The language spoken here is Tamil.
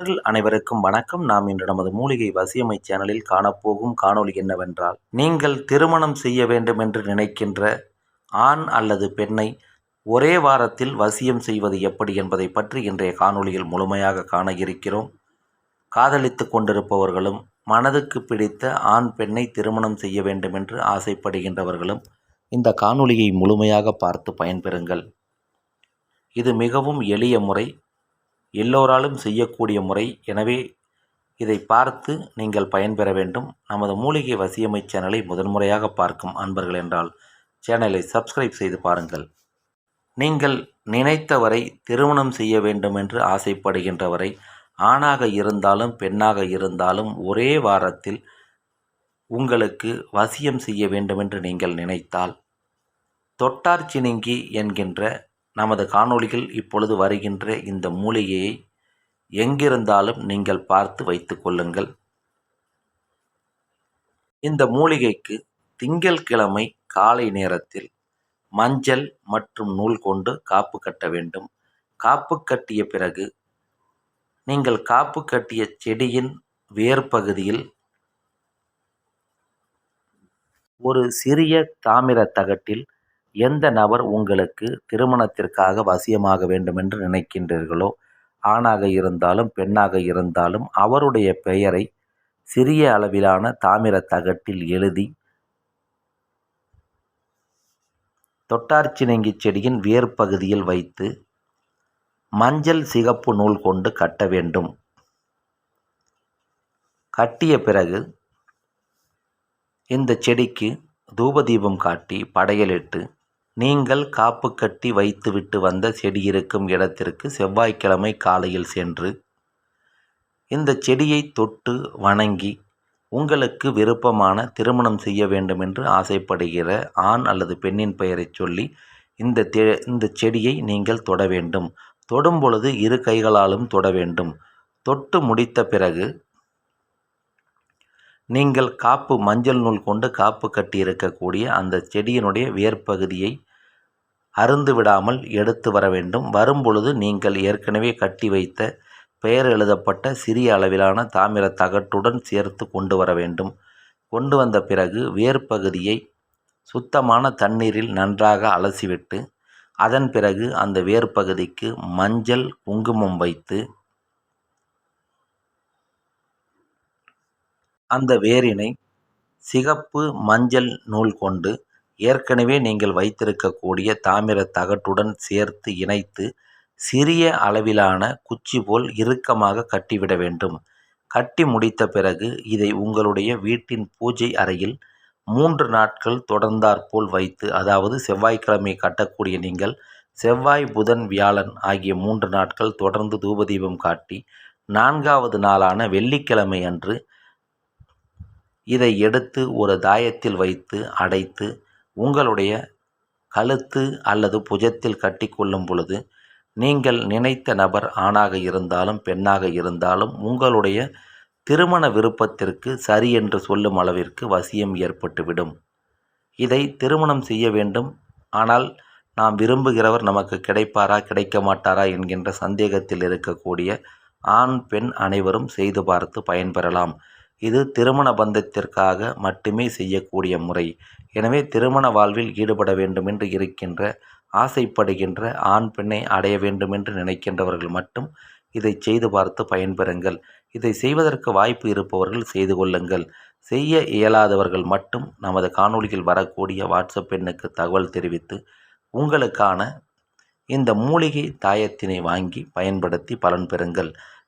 அனைவருக்கும் வணக்கம். நாம் இன்று நமது மூலிகை வசியமை சேனலில் காணப்போகும் காணொளி என்னவென்றால் நீங்கள் திருமணம் செய்ய வேண்டும் என்று நினைக்கின்ற ஆண் அல்லது பெண்ணை ஒரே வாரத்தில் வசியம் செய்வது எப்படி என்பதை பற்றி இன்றைய காணொலியில் முழுமையாக காண இருக்கிறோம். காதலித்து கொண்டிருப்பவர்களும் மனதுக்கு பிடித்த ஆண் பெண்ணை திருமணம் செய்ய வேண்டும் என்று ஆசைப்படுகின்றவர்களும் இந்த காணொளியை முழுமையாக பார்த்து பயன்பெறுங்கள். இது மிகவும் எளிய முறை. எல்லோராலும் செய்யக்கூடிய முறை. எனவே இதை பார்த்து நீங்கள் பயன்பெற வேண்டும். நமது மூலிகை வசியமை சேனலை முதன்முறையாக பார்க்கும் அன்பர்கள் என்றால் சேனலை சப்ஸ்கிரைப் செய்து பாருங்கள். நீங்கள் நினைத்தவரை திருமணம் செய்ய வேண்டும் என்று ஆசைப்படுகின்றவரை ஆணாக இருந்தாலும் பெண்ணாக இருந்தாலும் ஒரே வாரத்தில் உங்களுக்கு வசியம் செய்ய வேண்டுமென்று நீங்கள் நினைத்தால் தொட்டார்ச்சினிங்கி என்கின்ற நமது காணொளிகள் இப்பொழுது வருகின்ற இந்த மூலிகையை எங்கிருந்தாலும் நீங்கள் பார்த்து வைத்து கொள்ளுங்கள். இந்த மூலிகைக்கு திங்கள்கிழமை காலை நேரத்தில் மஞ்சள் மற்றும் நூல் கொண்டு காப்பு கட்ட வேண்டும். காப்பு கட்டிய பிறகு நீங்கள் காப்பு கட்டிய செடியின் வேர் பகுதியில் ஒரு சிறிய தாமிர தகட்டில் எந்த நபர் உங்களுக்கு திருமணத்திற்காக வசியமாக வேண்டுமென்று நினைக்கின்றீர்களோ ஆணாக இருந்தாலும் பெண்ணாக இருந்தாலும் அவருடைய பெயரை சிறிய அளவிலான தாமிர தகட்டில் எழுதி தொட்டார்ச்சினங்கி செடியின் வேர் பகுதியில் வைத்து மஞ்சள் சிகப்பு நூல் கொண்டு கட்ட வேண்டும். கட்டிய பிறகு இந்த செடிக்கு தூபதீபம் காட்டி படையலிட்டு நீங்கள் காப்பு கட்டி வைத்துவிட்டு வந்த செடி இருக்கும் இடத்திற்கு செவ்வாய்க்கிழமை காலையில் சென்று இந்த செடியை தொட்டு வணங்கி உங்களுக்கு விருப்பமான திருமணம் செய்ய வேண்டும் என்று ஆசைப்படுகிற ஆண் அல்லது பெண்ணின் பெயரைச் சொல்லி இந்த தே இந்த செடியை நீங்கள் தொட வேண்டும். தொடும் பொழுது இரு கைகளாலும் தொட வேண்டும். தொட்டு முடித்த பிறகு நீங்கள் காப்பு மஞ்சள் நூல் கொண்டு காப்பு கட்டி இருக்கக்கூடிய அந்த செடியினுடைய வேர்ப்பகுதியை அருந்து விடாமல் எடுத்து வர வேண்டும். வரும்பொழுது நீங்கள் ஏற்கனவே கட்டி வைத்த பெயர் எழுதப்பட்ட சிறிய அளவிலான தாமிர தகட்டுடன் சேர்த்து கொண்டு வர வேண்டும். கொண்டு வந்த பிறகு வேர்ப்பகுதியை சுத்தமான தண்ணீரில் நன்றாக அலசிவிட்டு அதன் பிறகு அந்த வேர்ப்பகுதிக்கு மஞ்சள் குங்குமம் வைத்து அந்த வேரினை சிகப்பு மஞ்சள் நூல் கொண்டு ஏற்கனவே நீங்கள் வைத்திருக்கக்கூடிய தாமிர தகட்டுடன் சேர்த்து இணைத்து சிறிய அளவிலான குச்சி போல் இறுக்கமாக கட்டிவிட வேண்டும். கட்டி முடித்த பிறகு இதை உங்களுடைய வீட்டின் பூஜை அறையில் மூன்று நாட்கள் தொடர்ந்தாற்போல் வைத்து அதாவது செவ்வாய்க்கிழமை கட்டக்கூடிய நீங்கள் செவ்வாய் புதன் வியாழன் ஆகிய மூன்று நாட்கள் தொடர்ந்து தூபதீபம் காட்டி நான்காவது நாளான வெள்ளிக்கிழமை அன்று இதை எடுத்து ஒரு தாயத்தில் வைத்து அடைத்து உங்களுடைய கழுத்து அல்லது புஜத்தில் கட்டி கொள்ளும் பொழுது நீங்கள் நினைத்த நபர் ஆணாக இருந்தாலும் பெண்ணாக இருந்தாலும் உங்களுடைய திருமண விருப்பத்திற்கு சரி என்று சொல்லும் அளவிற்கு வசியம் ஏற்பட்டுவிடும். இதை திருமணம் செய்ய வேண்டும். ஆனால் நாம் விரும்புகிறவர் நமக்கு கிடைப்பாரா கிடைக்க மாட்டாரா என்கின்ற சந்தேகத்தில் இருக்கக்கூடிய ஆண் பெண் அனைவரும் செய்து பார்த்து பயன்பெறலாம். இது திருமண பந்தத்திற்காக மட்டுமே செய்யக்கூடிய முறை. எனவே திருமண வாழ்வில் ஈடுபட வேண்டுமென்று இருக்கின்ற ஆசைப்படுகின்ற ஆண் பெண்ணை அடைய வேண்டுமென்று நினைக்கின்றவர்கள் மட்டும் இதை செய்து பார்த்து பயன்பெறுங்கள். இதை செய்வதற்கு வாய்ப்பு இருப்பவர்கள் செய்து கொள்ளுங்கள். செய்ய இயலாதவர்கள் மட்டும் நமது காணொலியில் வரக்கூடிய வாட்ஸ்அப் எண்ணுக்கு தகவல் தெரிவித்து உங்களுக்கான இந்த மூலிகை தாயத்தினை வாங்கி பயன்படுத்தி பலன் பெறுங்கள்.